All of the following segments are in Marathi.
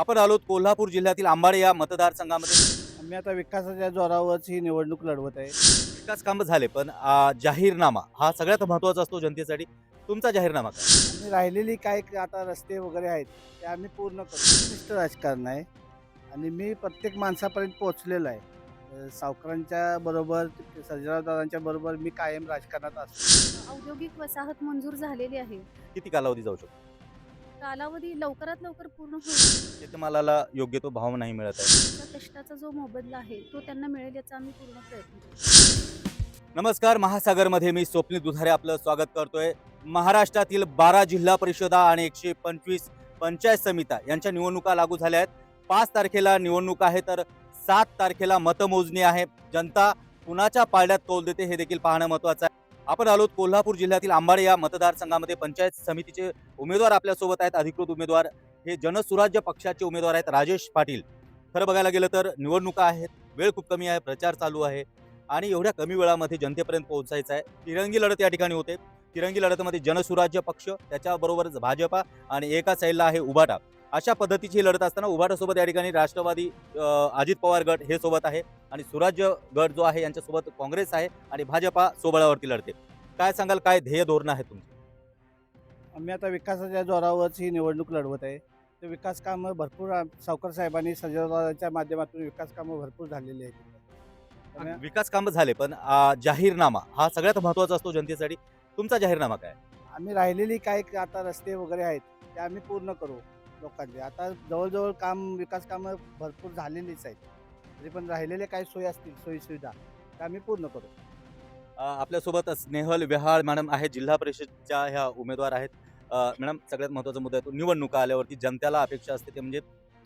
आपण आलो कोल्हापूर जिल्ह्यातील आंबाडे या मतदारसंघामध्ये. आम्ही आता विकासाच्या जोरावरच ही निवडणूक लढवत आहे. विकास कामं झाले पण आ, जाहीरनामा हा सगळ्यात महत्त्वाचा असतो जनतेसाठी. तुमचा जाहीरनामा काय? आणि राहिलेली काय आता रस्ते वगैरे आहेत ते आम्ही पूर्ण करतो राजकारण आहे आणि मी प्रत्येक माणसापर्यंत पोहोचलेलो आहे. अं, सावकारांच्या बरोबर सर्जराव दादांच्या बरोबर मी कायम राजकारणात असतो. औद्योगिक वसाहत मंजूर झालेली आहे. किती कालावधी जाऊ शकतो? कालावधी लवकरात लवकर पूर्ण होईल. शेतमालाला योग्य तो भाव नाही मिळत आहे. कष्टाचा जो मोबदला आहे तो त्यांना मिळेल याचा आम्ही पूर्ण प्रयत्न करू. नमस्कार महासागरमध्ये मी स्वप्नील दुधारे आपलं स्वागत करतोय. महाराष्ट्रातील बारा जिल्हा परिषदा आणि एकशे पंचवीस पंचायत समित्या यांच्या निवडणुका लागू झाल्या आहेत. पाच तारखेला निवडणूक आहे तर सात तारखेला मतमोजणी आहे. जनता कुणाच्या पारड्यात कौल देते हे देखील पाहणं महत्वाचं आहे. आपण आलो कोल्हापूर जिल्ह्यातील आंबाडे या मतदारसंघामध्ये. पंचायत समितीचे उमेदवार आपल्यासोबत आहेत. अधिकृत उमेदवार हे जनसुराज्य पक्षाचे उमेदवार आहेत राजेश पाटील. खरं बघायला गेलं तर निवडणुका आहेत. वेळ खूप कमी आहे. प्रचार चालू आहे. आणि एवढ्या कमी वेळामध्ये जनतेपर्यंत पोहोचायचं आहे. तिरंगी लढत या ठिकाणी होते. तिरंगी लढतमध्ये जनसुराज्य पक्ष त्याच्याबरोबरच भाजपा आणि एका साईडला आहे उभाटा अशा पद्धतीची ही लढत असताना उबाटासोबत या ठिकाणी राष्ट्रवादी अजित पवार गट हे सोबत आहे आणि सुराज्य गट जो आहे यांच्यासोबत काँग्रेस आहे आणि भाजपा सोबळावरती लढते. काय सांगाल? काय ध्येय धोरण आहे तुमचं? आम्ही आता विकासाच्या जोरावरच ही निवडणूक लढवत आहे. ते विकास कामं भरपूर सावकार साहेबांनी दादांच्या माध्यमातून विकास कामं भरपूर झालेली आहेत. विकास कामं झाले पण जाहीरनामा हा सगळ्यात महत्त्वाचा असतो जनतेसाठी. तुमचा जाहीरनामा काय? आम्ही राहिलेली काय आता रस्ते वगैरे आहेत ते आम्ही पूर्ण करू. लोकांचे. आता जवळजवळ काम विकास कामं भरपूर झालेलीच आहेत. तरी पण राहिलेले काय सोयी असतील सोयी सुविधा त्या आम्ही पूर्ण करू. आपल्यासोबत स्नेहल विहाळ मॅडम आहेत जिल्हा परिषदच्या ह्या उमेदवार आहेत. मॅडम सगळ्यात महत्त्वाचा मुद्दा आहे तो निवडणुका आल्यावरती जनतेला अपेक्षा असते ते म्हणजे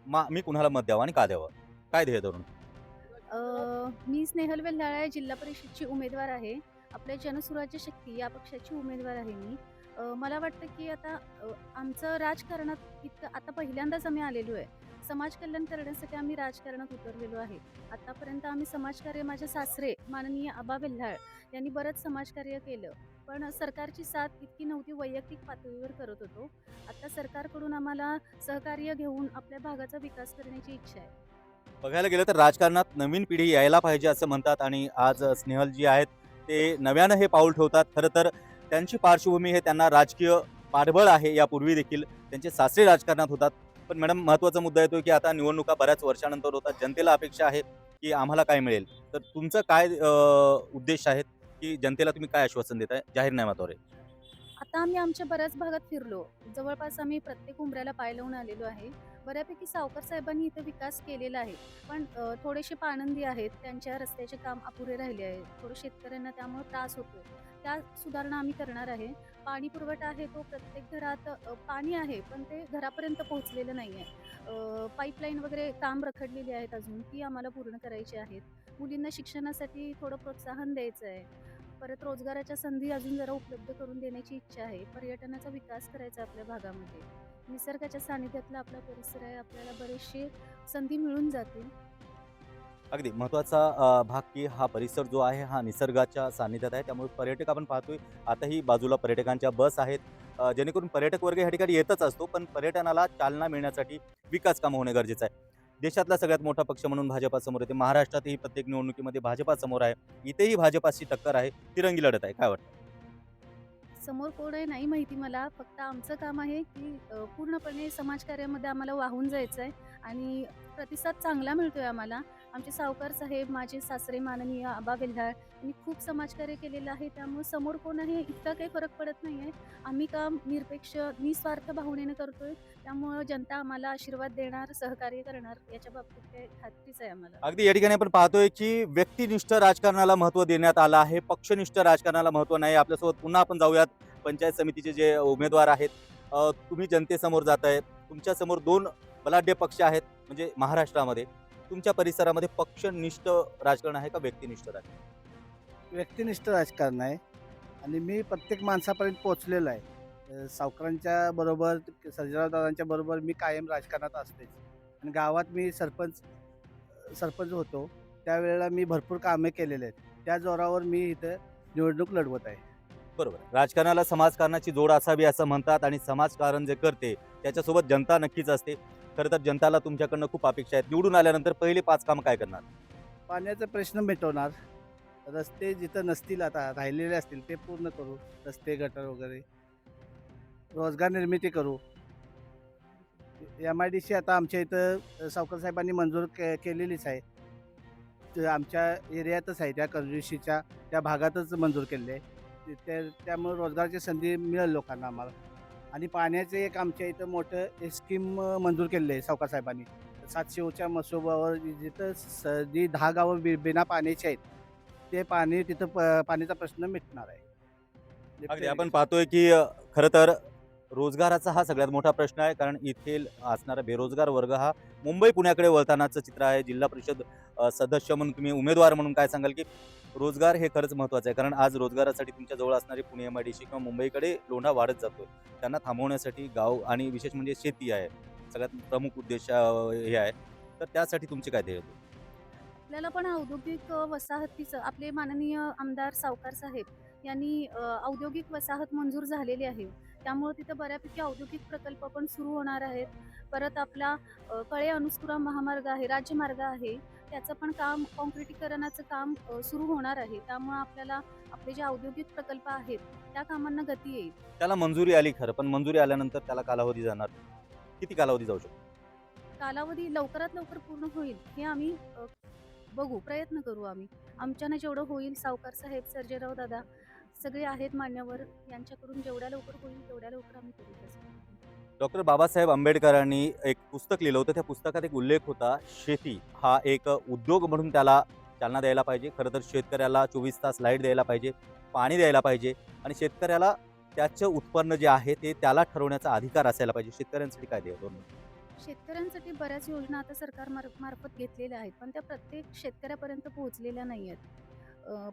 मा मी कुणाला मत द्यावं आणि का द्यावं? काय ध्येय धरून मी स्नेहल वेल्हाळा जिल्हा परिषदची उमेदवार आहे. आपल्या जनसुराज्य शक्ती या पक्षाची उमेदवार आहे मी. मला वाटतं की आता आमचं राजकारणात इतकं आता पहिल्यांदाच आम्ही आलेलो आहे. समाज कल्याण करण्यासाठी आम्ही राजकारणात उतरलेलो आहे. आतापर्यंत आम्ही समाजकार्य माझे सासरे माननीय आबा वेल्हाळ यांनी बरंच समाजकार्य केलं. पण सरकारची साथ इतकी नव्हती वैयक्तिक पातळीवर करत होतो. आता सरकारकडून आम्हाला सहकार्य घेऊन आपल्या भागाचा विकास करण्याची इच्छा आहे. बघायला गेलं तर राजकारणात नवीन पिढी यायला पाहिजे असं म्हणतात आणि आज स्नेहल जी आहेत ते नव्यानं हे पाऊल ठेवतात. खरं तर त्यांची पार्श्वभूमी हे त्यांना राजकीय पाठबळ आहे यापूर्वी देखील. त्यांचे सासरे राजकारणात होतात. पण मॅडम महत्त्वाचा मुद्दा येतो की आता निवडणुका बऱ्याच वर्षानंतर होतात. जनतेला अपेक्षा आहे की आम्हाला काय मिळेल. तर तुमचं काय उद्देश आहेत की जनतेला तुम्ही काय आश्वासन देताय? जाहीरनाम्याद्वारे आता आम्ही आमच्या बऱ्याच भागात फिरलो. जवळपास आम्ही प्रत्येक उंबऱ्याला पाय लावून आलेलो आहे. बऱ्यापैकी सावकार साहेबांनी इथं विकास केलेला आहे. पण थोडेसे पाणंदी आहेत. त्यांच्या रस्त्याचे काम अपुरे राहिले आहे. थोडं शेतकऱ्यांना त्यामुळे त्रास होतो त्या सुधारणा आम्ही करणार आहे. पाणी पुरवठा आहे तो प्रत्येक घरात पाणी आहे पण ते घरापर्यंत पोहोचलेलं नाही आहे. पाईपलाईन वगैरे काम रखडलेली आहेत अजून ती आम्हाला पूर्ण करायची आहेत. मुलींना शिक्षणासाठी थोडं प्रोत्साहन द्यायचं आहे. परत रोजगाराच्या संधी अजून जरा उपलब्ध करून देण्याची इच्छा आहे. पर्यटनाचा विकास करायचा आपल्या भागामध्ये. निसर्गाच्या सानिध्यातला आपला परिसर आहे आपल्याला बरेचसे संधी मिळून जातील. अगदी महत्त्वाचा भाग की हा परिसर जो आहे हा निसर्गाच्या सानिध्यात आहे. त्यामुळे पर्यटक आपण पाहतोय आताही बाजूला पर्यटकांच्या बस आहेत. जेणेकरून पर्यटक वर्ग ह्या ठिकाणी येतच असतो पण पर्यटनाला चालना मिळण्यासाठी विकास कामं होणे गरजेचं आहे. देशातला सगळ्यात मोठा पक्ष म्हणून भाजपासमोर येते. महाराष्ट्रातही प्रत्येक निवडणुकीमध्ये भाजपासमोर आहे. इथेही भाजपाची टक्कर आहे. तिरंगी लढत आहे. काय वाटतं? समोर कोण आहे नाही माहिती मला. फक्त आमचं काम आहे की पूर्णपणे समाजकार्यामध्ये आम्हाला वाहून जायचं आहे आणि प्रतिसाद चांगला मिळतोय आम्हाला. आमचे सावकार साहेब माझे सासरे माननीय आबा वेल्हाळ यांनी खूप समाजकार्य केलेलं आहे. त्यामुळे समोर कोण आहे इतका काही फरक पडत नाही आहे आम्ही काम निरपेक्ष निस्वार्थ भावनेनं करतोय. त्यामुळं जनता आम्हाला आशीर्वाद देणार सहकार्य करणार याच्या बाबतीत काही खात्रीच आहे आम्हाला. अगदी या ठिकाणी आपण पाहतोय की व्यक्तिनिष्ठ राजकारणाला महत्त्व देण्यात आलं आहे. पक्षनिष्ठ राजकारणाला महत्त्व नाही. आपल्यासोबत पुन्हा आपण जाऊयात. पंचायत समितीचे जे उमेदवार आहेत तुम्ही जनतेसमोर जात आहे तुमच्यासमोर दोन बलाढ्य पक्ष आहेत म्हणजे महाराष्ट्रामध्ये. तुमच्या परिसरामध्ये पक्षनिष्ठ राजकारण आहे का व्यक्तिनिष्ठ राजकारण? व्यक्तिनिष्ठ राजकारण आहे. आणि मी प्रत्येक माणसापर्यंत पोहोचलेलो आहे. सावकारांच्या बरोबर सर्जराव दादांच्या बरोबर मी कायम राजकारणात असतेच. आणि गावात मी सरपंच सरपंच होतो. त्यावेळेला मी भरपूर कामे केलेले आहेत. त्या जोरावर मी इथं निवडणूक लढवत आहे. बरोबर. राजकारणाला समाजकारणाची जोड असावी असं म्हणतात आणि समाजकारण जे करते त्याच्यासोबत जनता नक्कीच असते. खरं तर जनताला तुमच्याकडनं खूप अपेक्षा आहेत. निवडून आल्यानंतर पहिले पाच काम काय करणार? पाण्याचा प्रश्न मिटवणार. रस्ते जिथं नसतील आता राहिलेले असतील ते पूर्ण करू. रस्ते गटर वगैरे. रोजगार निर्मिती करू. एम आय डी सी आता आमच्या इथं सावकर साहेबांनी मंजूर के केलेलीच आहे. आमच्या एरियातच आहे त्या कंजुशीच्या त्या भागातच मंजूर केलेली आहे. त्या त्यामुळे रोजगाराची संधी मिळेल लोकांना आम्हाला. आणि पाण्याचे एक आमच्या इथं मोठं स्कीम मंजूर केलेलं आहे सावकार साहेबांनी. सातशेच्या मसोबावर जिथं स जी दहा गावं बि बिना पाण्याची आहेत ते पाणी तिथं प पाण्याचा प्रश्न मिटणार आहे. अगदी आपण पाहतोय की अ, खरं तर रोजगाराचा हा सगळ्यात मोठा प्रश्न आहे कारण येथील असणारा बेरोजगार वर्ग हा मुंबई पुण्याकडे वळतानाचं चित्र आहे. जिल्हा परिषद अ, सदस्य म्हणून तुम्ही उमेदवार म्हणून काय सांगाल की रोजगार हे खरंच महत्त्वाचं आहे. कारण आज रोजगारासाठी तुमच्याजवळ असणारी Pune M I D C किंवा मुंबईकडे लोंढा वाढत जातोय. त्यांना थांबवण्यासाठी गाव आणि विशेष म्हणजे शेती आहे. सगळ्यात प्रमुख उद्देश हे आहे. तर त्यासाठी तुमचे काय ध्येय होते? आपल्याला पण औद्योगिक वसाहतीचं आपले माननीय आमदार सावकार साहेब यांनी औद्योगिक वसाहत मंजूर झालेली आहे. त्यामुळे तिथं बऱ्यापैकी औद्योगिक प्रकल्प पण सुरू होणार आहेत. परत आपला कळे अनुस्कुरा महामार्ग आहे राज्यमार्ग आहे. त्याचं पण काम कॉन्क्रिटीकरणाचं काम सुरू होणार आहे. त्यामुळे आपल्याला आपले जे औद्योगिक प्रकल्प आहेत त्या कामांना गती येईल. त्याला मंजुरी आली खरं पण मंजुरी आल्यानंतर त्याला कालावधी जाणार. किती कालावधी जाऊ शकतो? कालावधी लवकरात लवकर पूर्ण होईल हे आम्ही बघू प्रयत्न करू आम्ही. आमच्यानं जेवढं होईल सावकार साहेब सर्जेराव दादा सगळे आहेत मान्यवर यांच्याकडून जेवढ्या लवकर होईल तेवढ्या लवकर आम्ही करू तसं. डॉक्टर बाबासाहेब आंबेडकरांनी एक पुस्तक लिहिलं होतं. त्या पुस्तकात एक उल्लेख होता शेती हा एक उद्योग म्हणून त्याला चालना द्यायला पाहिजे. खरं तर शेतकऱ्याला चोवीस तास लाइट द्यायला पाहिजे पाणी द्यायला पाहिजे आणि शेतकऱ्याला त्याचं उत्पन्न जे आहे ते त्याला ठरवण्याचा अधिकार असायला पाहिजे. शेतकऱ्यांसाठी काय द्यावं दोन शेतकऱ्यांसाठी बऱ्याच योजना आता सरकार मार्फत घेतलेल्या आहेत पण त्या प्रत्येक शेतकऱ्यापर्यंत पोहोचलेल्या नाही आहेत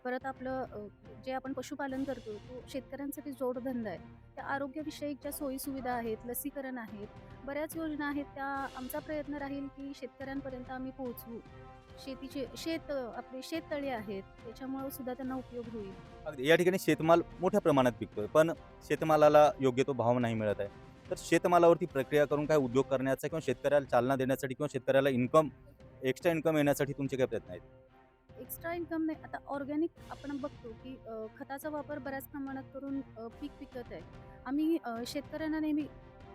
परत आपलं जे आपण पशुपालन करतो तो शेतकऱ्यांसाठी जोडधंदा आहे. त्या आरोग्यविषयक ज्या सोयीसुविधा आहेत लसीकरण आहेत बऱ्याच योजना आहेत. त्या आमचा प्रयत्न राहील की शेतकऱ्यांपर्यंत आम्ही पोहोचवू शेतीचे शेत आपले शेततळे आहेत त्याच्यामुळं सुद्धा त्यांना उपयोग होईल. अगदी. या ठिकाणी शेतमाल मोठ्या प्रमाणात पिकतोय पण शेतमालाला योग्य तो भाव नाही मिळत आहे. तर शेतमालावरती प्रक्रिया करून काय उद्योग करण्याचा किंवा शेतकऱ्याला चालना देण्यासाठी किंवा शेतकऱ्याला इन्कम एक्स्ट्रा इन्कम येण्यासाठी तुमचे काय प्रयत्न आहेत? एक्स्ट्रा इन्कम नाही. आता ऑर्गॅनिक आपण बघतो की खताचा वापर बऱ्याच प्रमाणात करून पीक पिकत आहे. आम्ही शेतकऱ्यांना नेहमी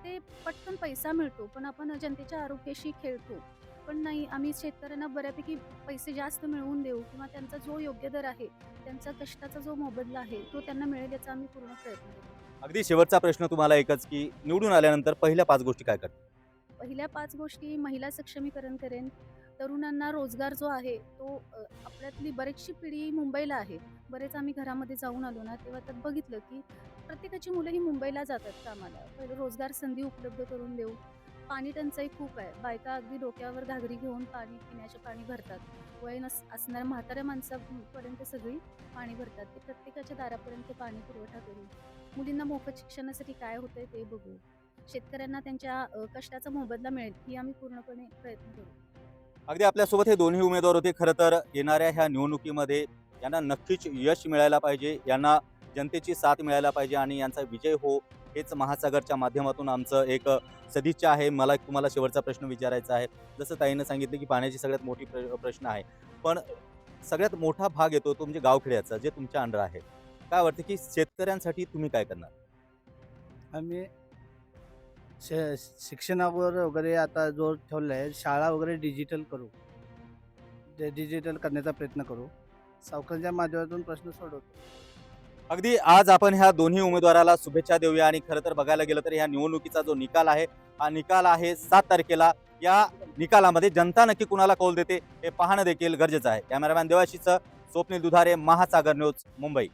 ते पटकन पैसा मिळतो पण आपण जनतेच्या आरोग्याशी खेळतो. पण नाही आम्ही शेतकऱ्यांना बऱ्यापैकी पैसे जास्त मिळवून देऊ किंवा त्यांचा जो योग्य दर आहे त्यांचा कष्टाचा जो मोबदला आहे तो त्यांना मिळेल याचा आम्ही पूर्ण प्रयत्न अगदी शेवटचा प्रश्न तुम्हाला एकच की निवडून आल्यानंतर पहिल्या पाच गोष्टी काय करतात पहिल्या पाच गोष्टी महिला सक्षमीकरण करेन. तरुणांना रोजगार जो आहे तो आपल्यातली बरीचशी पिढी मुंबईला आहे. बरेच आम्ही घरामध्ये जाऊन आलो ना तेव्हा त्यात बघितलं की प्रत्येकाची मुलं ही मुंबईला जातात कामाला. पहिले रोजगार संधी उपलब्ध करून देऊ पाणी टंचाई खूप आहे. बायका अगदी डोक्यावर घागरी घेऊन पाणी पिण्याचे पाणी भरतात. वय नस असणाऱ्या म्हाताऱ्या माणसापर्यंत सगळी पाणी भरतात. ते प्रत्येकाच्या दारापर्यंत पाणी पुरवठा करू मुलींना मोफत शिक्षणासाठी काय होतंय ते बघू शेतकऱ्यांना त्यांच्या कष्टाचा मोबदला मिळेल ही आम्ही पूर्णपणे प्रयत्न करू. अगदी आपल्यासोबत हे दोन्ही उमेदवार होते. खरं तर येणाऱ्या ह्या निवडणुकीमध्ये यांना नक्कीच यश मिळायला पाहिजे यांना जनतेची साथ मिळायला पाहिजे आणि यांचा विजय हो हेच महासागरच्या माध्यमातून आमचं एक सदिच्छा आहे. मला एक तुम्हाला शेवटचा प्रश्न विचारायचा आहे. जसं ताईनं सांगितलं की पाण्याची सगळ्यात मोठी प्र- प्रश्न आहे. पण सगळ्यात मोठा भाग येतो तो म्हणजे गावखेड्याचा जे तुमच्या अंडर आहे. काय वाटतं की शेतकऱ्यांसाठी तुम्ही काय करणार? आम्ही श शिक्षणावर वगैरे आता जोर ठेवला आहे शाळा वगैरे डिजिटल करू. ते डिजिटल करण्याचा प्रयत्न करू. सावकारांच्या माध्यमातून प्रश्न सोडवतो. अगदी आज आपण ह्या दोन्ही उमेदवाराला शुभेच्छा देऊया आणि खरं तर बघायला गेलं तर ह्या निवडणुकीचा जो निकाल आहे हा निकाल आहे सात तारखेला. या निकालामध्ये जनता नक्की कुणाला कौल देते हे पाहणं देखील गरजेचं आहे. कॅमेरामॅन देवाशीचं स्वप्नील दुधारे महासागर न्यूज मुंबई.